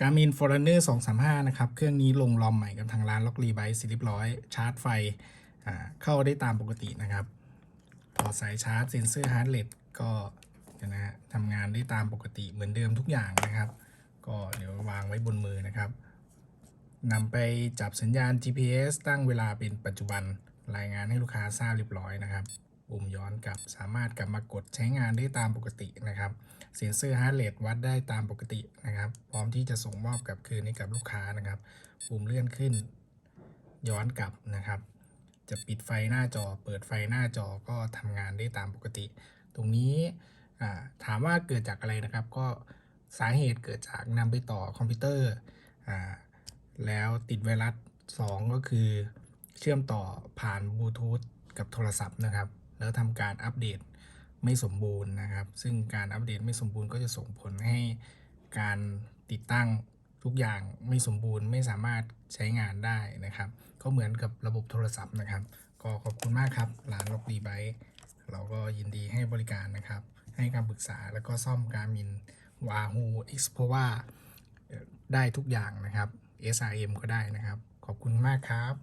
การมินฟอร์เนอร์235 นะครับ เครื่องนี้ลงลอมใหม่กับทางร้านล็อกรีไบส์เรียบร้อย ชาร์จไฟเข้าได้ตามปกตินะครับ ถอดสายชาร์จเซ็นเซอร์ฮาร์ดเรทก็นะฮะทำงานได้ตามปกติเหมือนเดิมทุกอย่างนะครับ ก็เดี๋ยววางไว้บนมือนะครับนำไปจับสัญญาณ GPS ตั้งเวลาเป็นปัจจุบันรายงานให้ลูกค้าทราบเรียบร้อยนะครับ ปุ่มย้อนกลับ สามารถกลับมากดใช้งานได้ตามปกตินะครับ เซ็นเซอร์ฮาร์ดเรทวัดได้ตามปกตินะครับ พร้อมที่จะส่งมอบกลับคืนให้กับลูกค้านะครับ ปุ่มเลื่อนขึ้น ย้อนกลับนะครับ จะปิดไฟหน้าจอ เปิดไฟหน้าจอก็ทำงานได้ตามปกติ ตรงนี้ถามว่าเกิดจากอะไรนะครับ ก็สาเหตุเกิดจากนำไปต่อคอมพิวเตอร์แล้วติดไวรัส 2 ก็คือเชื่อมต่อผ่านบลูทูธกับโทรศัพท์นะครับ แล้วทำการอัปเดตไม่สมบูรณ์นะครับ ซึ่งการอัปเดตไม่สมบูรณ์ก็จะส่งผลให้การติดตั้งทุกอย่างไม่สมบูรณ์ไม่สามารถใช้งานได้นะครับ ก็เหมือนกับระบบโทรศัพท์นะครับ ก็ขอบคุณมากครับร้านล็อกดีไบเราก็ยินดีให้บริการนะครับ ให้คำปรึกษาแล้วก็ซ่อมการมินวาฮูเอ็กซ์เพราะว่าได้ทุกอย่างนะครับ SRM ก็ได้นะครับ ขอบคุณมากครับ